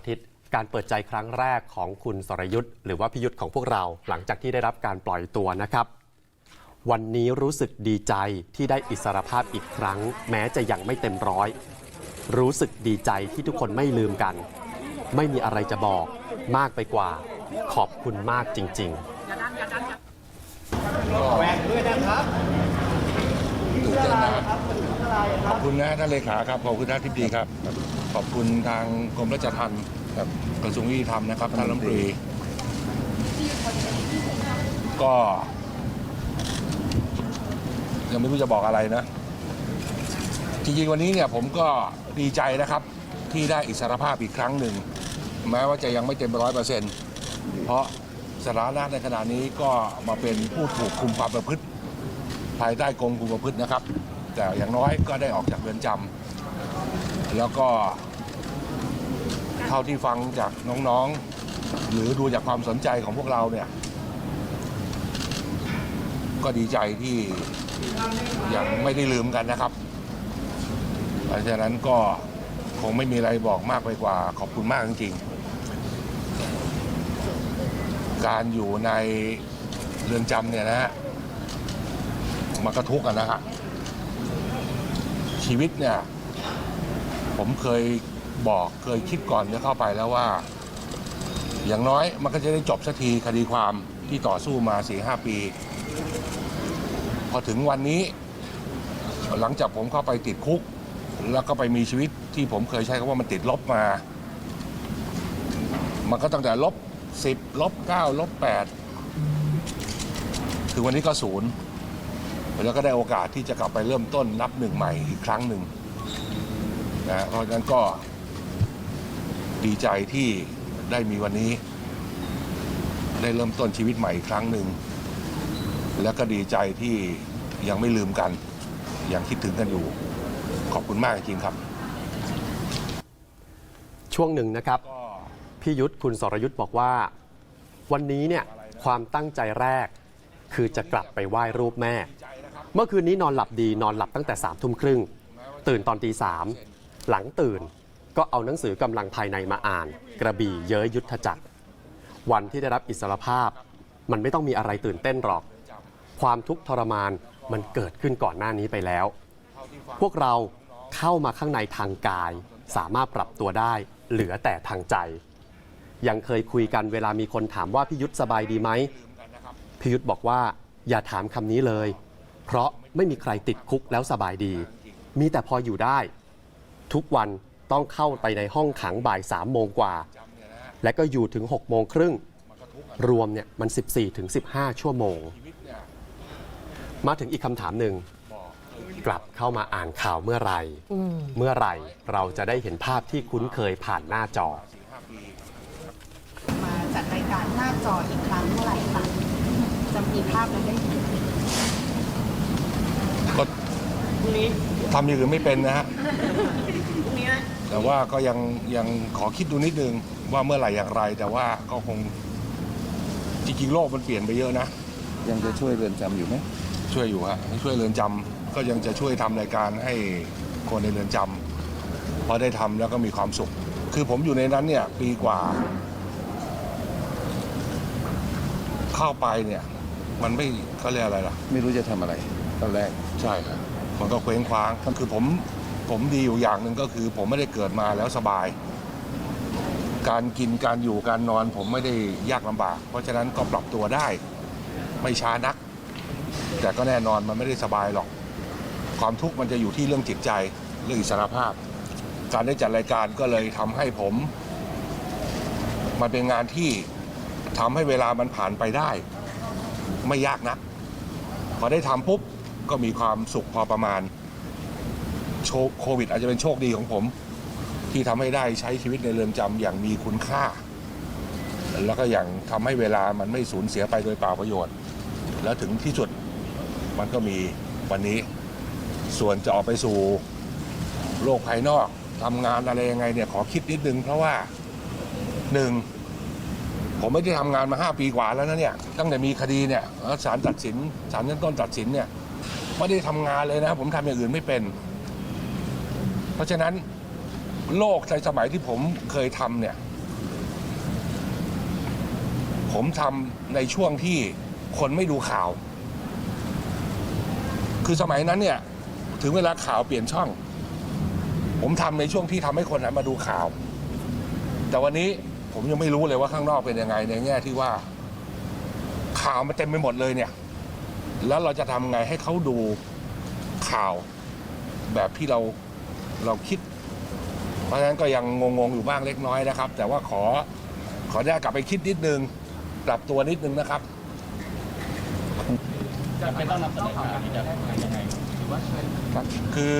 อาทิตย์ การเปิดใจครั้งแรกของคุณสรยุทธ์หรือว่าพิยุทธ์ของพวกเราหลังจากที่ได้รับการปล่อยตัวนะครับ วันนี้รู้สึกดีใจที่ได้อิสรภาพอีกครั้ง แม้จะยังไม่เต็มร้อย รู้สึกดีใจที่ทุกคนไม่ลืมกัน ไม่มีอะไรจะบอกมากไปกว่า ขอบคุณมากจริง ๆ แหวกด้วยนะครับตื่นเต้นนะครับขอบคุณนะท่านเลขาครับ ขอบคุณท่านทิบดีครับ ขอบคุณทางกรมราชทัณฑ์กับกระทรวงยุติธรรมนะครับท่านรัฐมนตรี ก็ ยังไม่รู้จะบอกอะไรนะ จริงๆวันนี้เนี่ยผมก็ดีใจนะครับที่ได้อิสรภาพอีกครั้งหนึ่ง แม้ว่าจะยังไม่เต็มร้อยเปอร์เซ็นต์เพราะสานะในขณะนี้ก็มาเป็นผู้ถูกคุมความประพฤติ ภายใต้กรมคุมประพฤตินะครับ แต่อย่างน้อยก็ได้ออกจากเรือนจำ แล้วก็ เท่าที่ฟังจากน้องๆ หรือดูจากความสนใจของพวกเราเนี่ย ก็ดีใจที่ยังไม่ได้ลืมกันนะครับเพราะฉะนั้นก็คงไม่มีอะไรบอกมากไปกว่า ขอบคุณมากจริงๆ การอยู่ในเรือนจำเนี่ยนะฮะมันก็ทุกข์อะนะฮะชีวิตเนี่ย ผมเคยบอกเคยคิดก่อนจะเข้าไปแล้วว่า อย่างน้อยมันก็จะได้จบสักทีคดีความที่ต่อสู้มาสี่ห้าปี พอถึงวันนี้ หลังจากผมเข้าไปติดคุก แล้วก็ไปมีชีวิตที่ผมเคยใช้คำว่ามันติดลบมา มันก็ตั้งแต่ลบสิบลบเก้าลบแปดถึงวันนี้ก็ศูนย์แล้วก็ได้โอกาสที่จะกลับไปเริ่มต้นนับหนึ่งใหม่อีกครั้งหนึ่ง นะเพราะฉะนั้นก็ดีใจที่ได้มีวันนี้ ได้เริ่มต้นชีวิตใหม่อีกครั้งหนึ่ง แล้วก็ดีใจที่ยังไม่ลืมกัน ยังคิดถึงกันอยู่ ขอบคุณมากจริงครับ ช่วงหนึ่งนะครับ พี่ยุทธคุณสรยุทธ์บอกว่า วันนี้เนี่ยความตั้งใจแรก คือจะกลับไปไหว้รูปแม่ เมื่อคืนนี้นอนหลับดีนอนหลับตั้งแต่สามทุ่มครึ่ง ตื่นตอนตีสาม หลังตื่นก็เอาหนังสือกำลังภายในมาอ่าน กระบี่เย้ยยุทธจักร วันที่ได้รับอิสรภาพ มันไม่ต้องมีอะไรตื่นเต้นหรอก ความทุกข์ทรมานมันเกิดขึ้นก่อนหน้านี้ไปแล้ว พวกเราเข้ามาข้างในทางกาย สามารถปรับตัวได้ เหลือแต่ทางใจ ยังเคยคุยกันเวลามีคนถามว่าพี่ยุทธสบายดีไหมพี่ยุทธบอกว่าอย่าถามคำนี้เลย เพราะไม่มีใครติดคุกแล้วสบายดี มีแต่พออยู่ได้ ทุกวันต้องเข้าไปในห้องขังบ่ายสามโมงกว่า และก็อยู่ถึง6กโมงครึ่งรวมเนี่ยมัน 14ถึง15 ชั่วโมง มาถึงอีกคำถามหนึ่งกลับเข้ามาอ่านข่าวเมื่อไหรเมื่อไหร่เราจะได้เห็นภาพที่คุ้นเคยผ่านหน้าจอ มาจัดรายการหน้าจออีกครั้งเมื่อไหร่คะจะมีภาพนั้นได้เห็นก็ทำอย่างอื่นไม่เป็นนะฮะพรุ่งนี้ แต่ว่าก็ยังยังขอคิดดูนิดนึงว่าเมื่อไหร่อย่างไร แต่ว่าก็คงจริงๆโลกมันเปลี่ยนไปเยอะนะ ยังจะช่วยเรือนจำอยู่ไหมช่วยอยู่ฮะช่วยเรือนจำก็ยังจะช่วยทำรายการให้คนในเรือนจำพอได้ทำแล้วก็มีความสุข คือผมอยู่ในนั้นเนี่ย ปีกว่า เข้าไปเนี่ย มันไม่เขาเรียกอะไรล่ะ ไม่รู้จะทำอะไรตอนแรก ใช่ครับมันก็เคว้งคว้างคือผม ผมดีอยู่อย่างหนึ่งก็คือ ผมไม่ได้เกิดมาแล้วสบาย การกินการอยู่การนอน ผมไม่ได้ยากลำบาก เพราะฉะนั้นก็ปรับตัวได้ ไม่ช้านัก แต่ก็แน่นอนมันไม่ได้สบายหรอก ความทุกข์มันจะอยู่ที่เรื่องจิตใจเรื่องอิสรภาพ การได้จัดรายการก็เลยทำให้ผม มันเป็นงานที่ทำให้เวลามันผ่านไปได้ ไม่ยากนัก พอได้ทำปุ๊บก็มีความสุขพอประมาณ โชโควิดอาจจะเป็นโชคดีของผม ที่ทำให้ได้ใช้ชีวิตในเรือนจำอย่างมีคุณค่า แล้วก็อย่างทำให้เวลามันไม่สูญเสียไปโดยเปล่าประโยชน์ แล้วถึงที่สุดมันก็มีวันนี้ ส่วนจะออกไปสู่โลกภายนอกทำงานอะไรยังไงเนี่ยขอคิดนิดนึงเพราะว่าหนึ่งผมไม่ได้ทำงานมาห้าปีกว่าแล้วนะเนี่ยตั้งแต่มีคดีเนี่ยแล้วศาลตัดสินศาลชั้นต้นตัดสินเนี่ยไม่ได้ทำงานเลยนะ ผมทำอย่างอื่นไม่เป็น ราะฉะนั้นโลกในสมัยที่ผมเคยทำเนี่ย ผมทำในช่วงที่คนไม่ดูข่าว คือสมัยนั้นเนี่ย ถึงเวลาข่าวเปลี่ยนช่อง ผมทำในช่วงที่ทำให้คนหันมาดูข่าว แต่วันนี้ผมยังไม่รู้เลยว่าข้างนอกเป็นยังไงในแง่ที่ว่า ข่าวมันเต็มไปหมดเลยเนี่ย แล้วเราจะทำไงให้เขาดูข่าวแบบที่เรา เราคิด เพราะฉะนั้นก็ยังงงๆอยู่บ้างเล็กน้อยนะครับ แต่ว่าขอขอได้กลับไปคิดนิดนึงปรับตัวนิดนึงนะครับคือ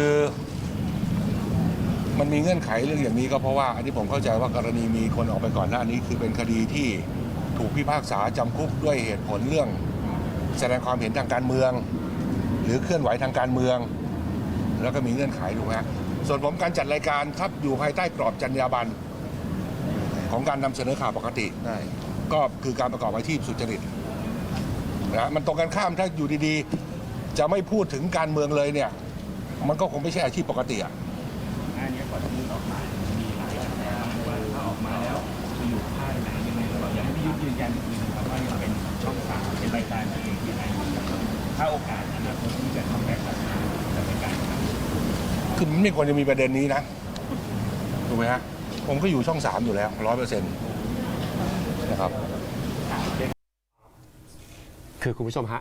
มันมีเงื่อนไขเรื่องอย่างนี้ก็เพราะว่า อันนี้ผมเข้าใจว่ากรณีมีคนออกไปก่อนหน้านี้ คือเป็นคดีที่ถูกพิพากษาจำคุกด้วยเหตุผลเรื่อง แสดงความเห็นทางการเมือง หรือเคลื่อนไหวทางการเมือง แล้วก็มีเงื่อนไขถูกไหมฮะ ส่วนผมการจัดรายการครับอยู่ภายใต้กรอบจรรยาบรรณของการนำเสนอข่าวปกติได้ก็คือการประกอบอาชีพสุจริตนะมันตรงกันข้ามถ้าอยู่ดีๆ จะไม่พูดถึงการเมืองเลยเนี่ย มันก็คงไม่ใช่อาชีพปกติอะอันนี้ก่อนที่ออกมามีหลายข่าถ้าออกมาแล้วจะอยู่ค่าไหนยังไงเราอยากให้พี่ยุทธยืนยันอีกทีนึงครับว่ายังเป็นช่องสามเป็นรายการตัวเองที่ไหนถ้าโอกาสอนาคตที่จะทำแบ็คกลับมาจะเป็นการทำ คือมันไม่ควรจะมีประเด็นนี้นะถูกไหมฮะผมก็อยู่ช่องสามอยู่แล้วร้อยเปอร์เซ็นต์นะครับคือคุณผู้ชมฮะ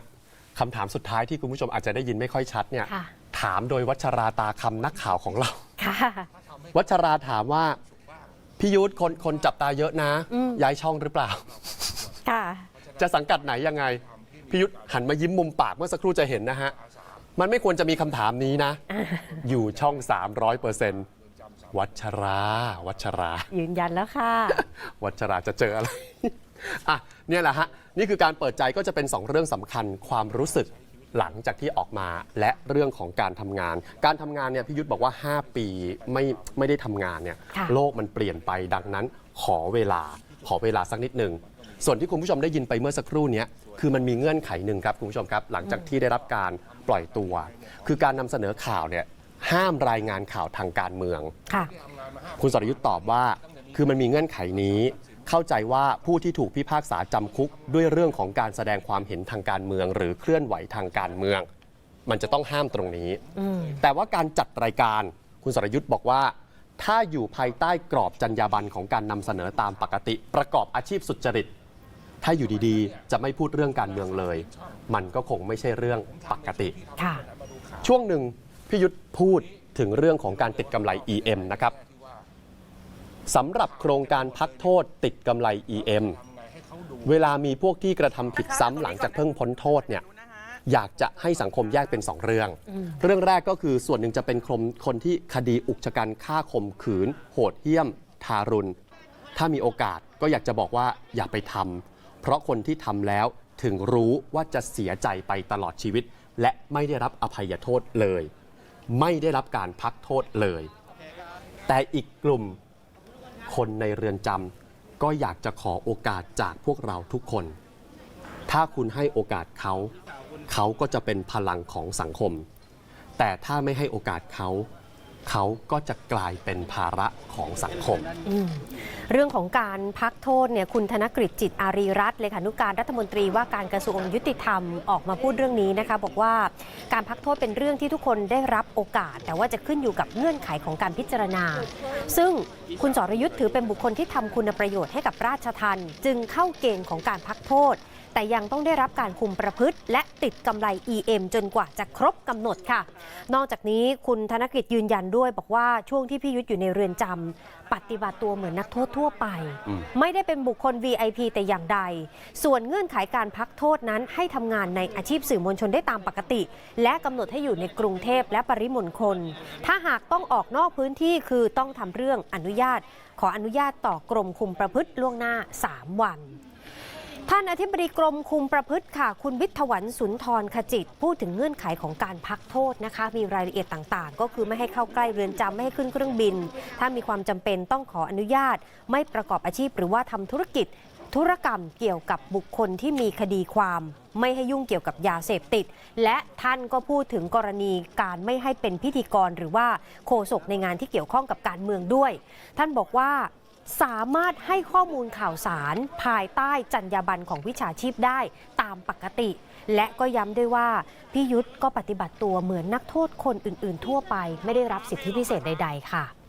คำถามสุดท้ายที่คุณผู้ชมอาจจะได้ยินไม่ค่อยชัดเนี่ย ค่ะ ถามโดยวัชราตาคำนักข่าวของเรา ค่ะ วัชราถามว่าพี่ยุทธคนคนจับตาเยอะนะ อืม ย้ายช่องหรือเปล่า ค่ะ จะสังกัดไหนยังไงพี่ยุทธหันมายิ้มมุมปากเมื่อสักครู่จะเห็นนะฮะ มันไม่ควรจะมีคำถามนี้นะ อยู่ช่อง 300เปอร์เซ็นต์วัชรา วัชรา ยืนยันแล้วค่ะ วัชราจะเจออะไร อะเนี่ยแหละฮะ นี่คือการเปิดใจก็จะเป็น 2 เรื่องสำคัญความรู้สึกหลังจากที่ออกมาและเรื่องของการทำงาน การทำงานเนี่ยพี่ยุทธบอกว่า 5 ปีไม่ไม่ได้ทำงานเนี่ยค่ะ โลกมันเปลี่ยนไปดังนั้น ขอเวลาขอเวลาสักนิดหนึ่งส่วนที่คุณผู้ชมได้ยินไปเมื่อสักครู่เนี้ย คือมันมีเงื่อนไขหนึ่งครับคุณผู้ชมครับ หลังจากที่ได้รับการปล่อยตัว คือการนำเสนอข่าวเนี่ยห้ามรายงานข่าวทางการเมืองค่ะคุณสรยุทธ์ตอบว่า คือมันมีเงื่อนไขนี้ เข้าใจว่าผู้ที่ถูกพิพากษาจำคุก ด้วยเรื่องของการแสดงความเห็นทางการเมือง หรือเคลื่อนไหวทางการเมือง มันจะต้องห้ามตรงนี้อืมแต่ว่าการจัดรายการคุณสรยุทธ์บอกว่า ถ้าอยู่ภายใต้กรอบจรรยาบรรณของการนำเสนอตามปกติ ประกอบอาชีพสุจริต ถ้าอยู่ดีๆ จะไม่พูดเรื่องการเมืองเลย มันก็คงไม่ใช่เรื่องปกติ ค่ะ ช่วงหนึ่งพี่ยุทธพูดถึงเรื่องของการติดกำไร EM นะครับสำหรับโครงการพักโทษติดกำไร EM เวลามีพวกที่กระทำผิดซ้ำหลังจากเพิ่งพ้นโทษเนี่ยอยากจะให้สังคมแยกเป็น 2 เรื่อง เรื่องแรกก็คือส่วนหนึ่งจะเป็นคนคนที่คดีอุกชะกันฆ่าข่มขืน โหดเหี้ยม ทารุณ ถ้ามีโอกาสก็อยากจะบอกว่าอย่าไปทำ เพราะคนที่ทำแล้วถึงรู้ว่าจะเสียใจไปตลอดชีวิต และไม่ได้รับอภัยโทษเลย ไม่ได้รับการพักโทษเลย แต่อีกกลุ่มคนในเรือนจำก็อยากจะขอโอกาสจากพวกเราทุกคน ถ้าคุณให้โอกาสเขา เขาก็จะเป็นพลังของสังคม แต่ถ้าไม่ให้โอกาสเขา เขาก็จะกลายเป็นภาระของสังคมมเรื่องของการพักโทษเนี่ยคุณธนกฤษจิตอารีรัตน์เลขานุการรัฐมนตรีว่าการกระทรวงยุติธรรมออกมาพูดเรื่องนี้นะคะ บอกว่าการพักโทษเป็นเรื่องที่ทุกคนได้รับโอกาส แต่ว่าจะขึ้นอยู่กับเงื่อนไขของการพิจารณา ซึ่งคุณสรยุทธ์ถือเป็นบุคคลที่ทำคุณประโยชน์ให้กับราชทันจึงเข้าเกณฑ์ของการพักโทษ แต่ยังต้องได้รับการคุมประพฤติ และติดกำไร EM จนกว่าจะครบกำหนดค่ะ นอกจากนี้คุณธนกฤษยืนยันด้วย บอกว่าช่วงที่พี่ยุทธอยู่ในเรือนจำปฏิบัติตัวเหมือนนักโทษทั่วไปอืมไม่ได้เป็นบุคคล VIP แต่อย่างใด ส่วนเงื่อนไขการพักโทษนั้นให้ทำงานในอาชีพสื่อมวลชนได้ตามปกติ และกำหนดให้อยู่ในกรุงเทพและปริมณฑลถ้าหากต้องออกนอกพื้นที่คือต้องทำเรื่องอนุญาต ขออนุญาตต่อกรมคุมประพฤติล่วงหน้า 3 วัน ท่านอธิบดีกรมคุมประพฤติค่ะ คุณวิทยาวันสุนทรขจิต พูดถึงเงื่อนไขของการพักโทษนะคะ มีรายละเอียดต่างๆ ก็คือไม่ให้เข้าใกล้เรือนจำไม่ให้ขึ้นเครื่องบิน ถ้ามีความจำเป็นต้องขออนุญาต ไม่ประกอบอาชีพหรือว่าทำธุรกิจธุรกรรมเกี่ยวกับบุคคลที่มีคดีความ ไม่ให้ยุ่งเกี่ยวกับยาเสพติด และท่านก็พูดถึงกรณีการไม่ให้เป็นพิธีกรหรือว่าโฆษกในงานที่เกี่ยวข้องกับการเมืองด้วย ท่านบอกว่า สามารถให้ข้อมูลข่าวสาร ภายใต้จรรยาบรรณของวิชาชีพได้ตามปกติ และก็ย้ำด้วยว่าพี่ยุทธก็ปฏิบัติตัวเหมือนนักโทษคนอื่น ๆ ทั่วไป ไม่ได้รับสิทธิพิเศษใด ๆ ค่ะ